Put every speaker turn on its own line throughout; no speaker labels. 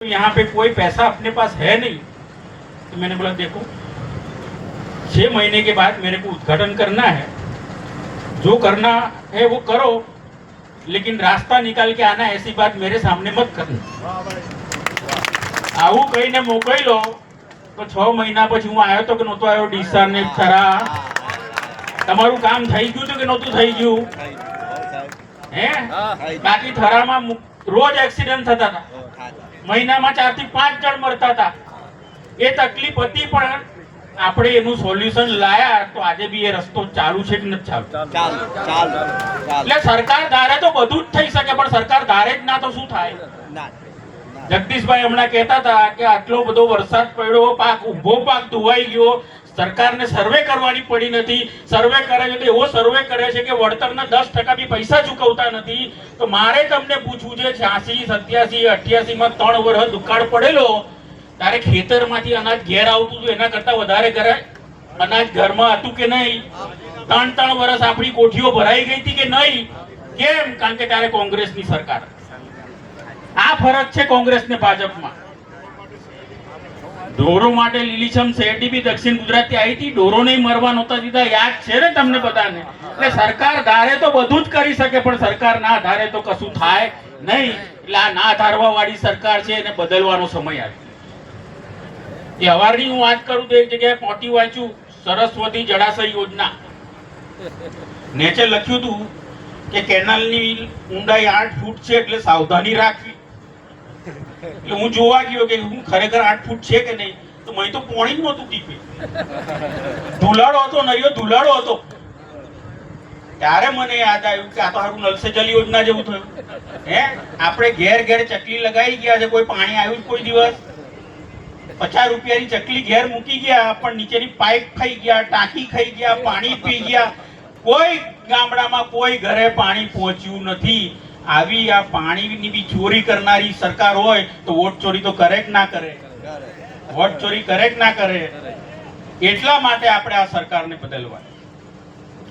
यहाँ पे कोई पैसा अपने पास है नहीं तो मैंने बोला देखो छह महीने के बाद मेरे को उद्घाटन करना है जो करना है वो करो लेकिन रास्ता निकाल के आना ऐसी बात मेरे सामने मत करना આવું કહીને મોકલી લો તો છ મહિના પછી હું આવ્યો તો કે નહોતો આવ્યો ડીસા ને ખરા તમારું કામ થઈ ગયું હતું કે નહોતું થઈ ગયું હે બાકી થરામાં મુ- રોજ એક્સિડન્ટ થતા હતા. મહિનામાં ચારથી પાંચ જણ મરતા હતા. એ તકલીફ હતી પણ આપણે એનું સોલ્યુશન લાયા તો આજે બી એ રસ્તો ચાલુ છે કે નથી ચાલુ એટલે સરકાર ધારે તો બધું જ થઈ શકે પણ સરકાર ધારે જ ના તો શું થાય? જગદીશભાઈ હમણાં કહેતા હતા કે આટલો બધો વરસાદ પડ્યો પાક ઊભો પાક ધોવાઈ ગયો સરકારને સર્વે કરવાની પડી નથી. સર્વે કરે છે એવો સર્વે કરે છે કે વળતરના દસ ટકા બી પૈસા ચૂકવતા નથી. તો મારે તમને પૂછવું છે, છ્યાસી, સત્યાસી અઠ્યાસી માં ત્રણ વર્ષ દુકાળ પડેલો, તારે ખેતરમાંથી અનાજ ઘેર આવતું હતું, એના કરતા વધારે ઘરે અનાજ ઘરમાં હતું કે નહીં? ત્રણ ત્રણ વર્ષ આપણી કોઠીઓ ભરાઈ ગઈ હતી કે નહીં? કેમ? કારણ કે ત્યારે કોંગ્રેસની સરકાર. આ ફરક છે કોંગ્રેસ ને ભાજપમાં. ઢોરો માટે લીલીછમ શેરડી બી દક્ષિણ ગુજરાતથી આવી હતી નહીં મરવા નહોતા દીધા. યાદ છે ને તમને બધાને? એટલે સરકાર ધારે તો બધું જ કરી શકે, પણ સરકાર ના ધારે તો કશું થાય નહીં. એટલે આ ના ધારવા વાળી સરકાર છે, એને બદલવાનો સમય આવ્યો. એ હવારની હું વાત કરું તો એક જગ્યાએ પોટી વાંચ્યું, સરસ્વતી જળાશય યોજના. નેચે લખ્યું હતું કે કેનાલની ઊંડાઈ આઠ ફૂટ છે, એટલે સાવધાની રાખવી. એટલે હું જોવા ગયો કે હું ખરેખર આઠ ફૂટ છે કે નહીં, તો મને તો પોણી જ નહોતું દીપે ધુલાડો હતો, નરિયો ધુલાડો હતો. ત્યારે મને યાદ આવ્યું કે આ તો સારું નલ જલ યોજના જેવું થયું. હે? આપણે ઘેર ઘેર ચકલી લગાઈ ગયા છે, કોઈ પાણી આવ્યું કોઈ દિવસ. પચાસ રૂપિયાની ચકલી ઘેર મૂકી ગયા, પણ નીચેની પાઇપ ખાઈ ગયા, ટાંકી ખાઈ ગયા, પાણી પી ગયા. કોઈ ગામડામાં કોઈ ઘરે પાણી પહોંચ્યું નથી. આવી આ પાણીની બી ચોરી કરનારી સરકાર હોય તો વોટ ચોરી તો કરે ના કરે. વોટ ચોરી કરે ના કરે. એટલા માટે આપણે આ સરકારને બદલવા.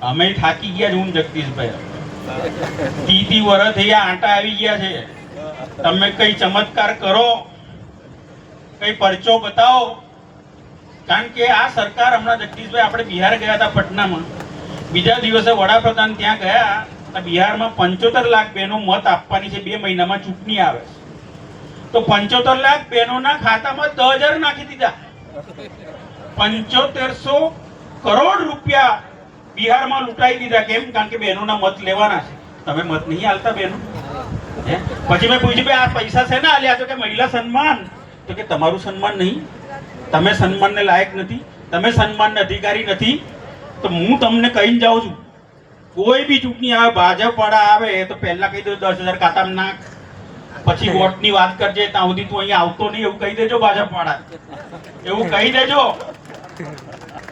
અમે થાકી ગયા છે હું જગદીશભાઈ. તીતી વર્ષ થયા આંટા આવી ગયા છે. તમે કઈ ચમત્કાર કરો, કઈ પરચો બતાવો. કારણ કે આ સરકાર હમણાં જગદીશભાઈ, આપણે બિહાર ગયા હતા પટનામાં. બીજા દિવસે વડાપ્રધાન ત્યાં ગયા. બિહારમાં પંચોતેર લાખ બહેનો મત આપવાની છે, બે મહિનામાં ચૂંટણી આવે તો પંચોતેર લાખ બહેનોના ખાતામાં દસ હજાર નાખી દીધા. પંચોતેરસો કરોડ રૂપિયા બિહારમાં લૂંટાઈ દીધા. કેમ? કારણ કે બહેનોના મત લેવાના છે. તમે મત નહીં આલતા બહેનો? પછી મેં પૂછ્યું આ પૈસા છે ને આલ્યા તો કે મહિલા સન્માન? તો કે, તમારું સન્માન નહીં. તમે સન્માનને લાયક નથી. તમે સન્માનના અધિકારી નથી. તો હું તમને કહીને જાઉં છું. કોઈ બી ચૂંટણી આવે ભાજપ વાળા આવે તો પહેલા કહી દે દસ હજાર ખાતામાં નાખ. પછી વોટની વાત કરજે ત્યાં સુધી તું અહીંયા આવતો નહીં એવું કહી દેજો ભાજપ વાળા. એવું કહી દેજો.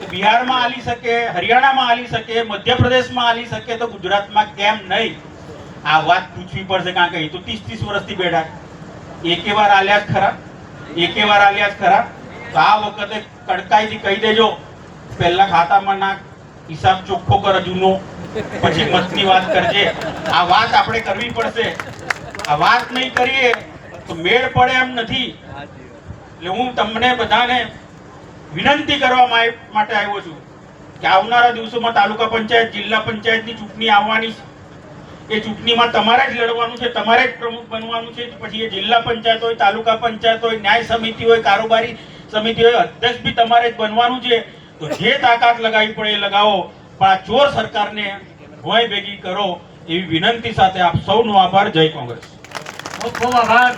બિહારમાં આલી શકે હરિયાણામાં આલી શકે મધ્યપ્રદેશમાં આલી શકે તો ગુજરાતમાં કેમ નહીં? આ વાત પૂછવી પડશે કારણ કે તો ત્રીસ ત્રીસ વર્ષથી બેઠા એકે વાર આલ્યા જ ખરા. એકે વાર આલ્યા જ ખરા. તો આ વખતે કડકાઈથી કહી દેજો. પહેલા ખાતામાં નાખ હિસાબ ચોખ્ખો કર જૂનો. પછી મતની વાત કરજે. આ વાત આપણે કરવી પડશે. આ વાત નહીં કરીએ તો મેળ પડે એમ નથી. એટલે હું તમને બધાને વિનંતી કરવા માટે આવ્યો છું કે આવનારા દિવસોમાં તાલુકા પંચાયત, જિલ્લા પંચાયતની ચૂંટણી આવવાની એ ચૂંટણીમાં તમારે જ લડવાનું છે, તમારે જ પ્રમુખ બનવાનું છે. પછી એ જિલ્લા પંચાયત હોય, તાલુકા પંચાયત હોય, ન્યાય સમિતિ હોય, કારોબારી સમિતિ હોય, અધ્યક્ષ બી તમારે જ બનવાનું છે. તો જે તાકાત લગાવી પડે એ લગાવો. પણ આ ચોર સરકારને ભોય ભેગી કરો એવી વિનંતી સાથે આપ સૌનો આભાર. જય કોંગ્રેસ.
ખૂબ ખૂબ આભાર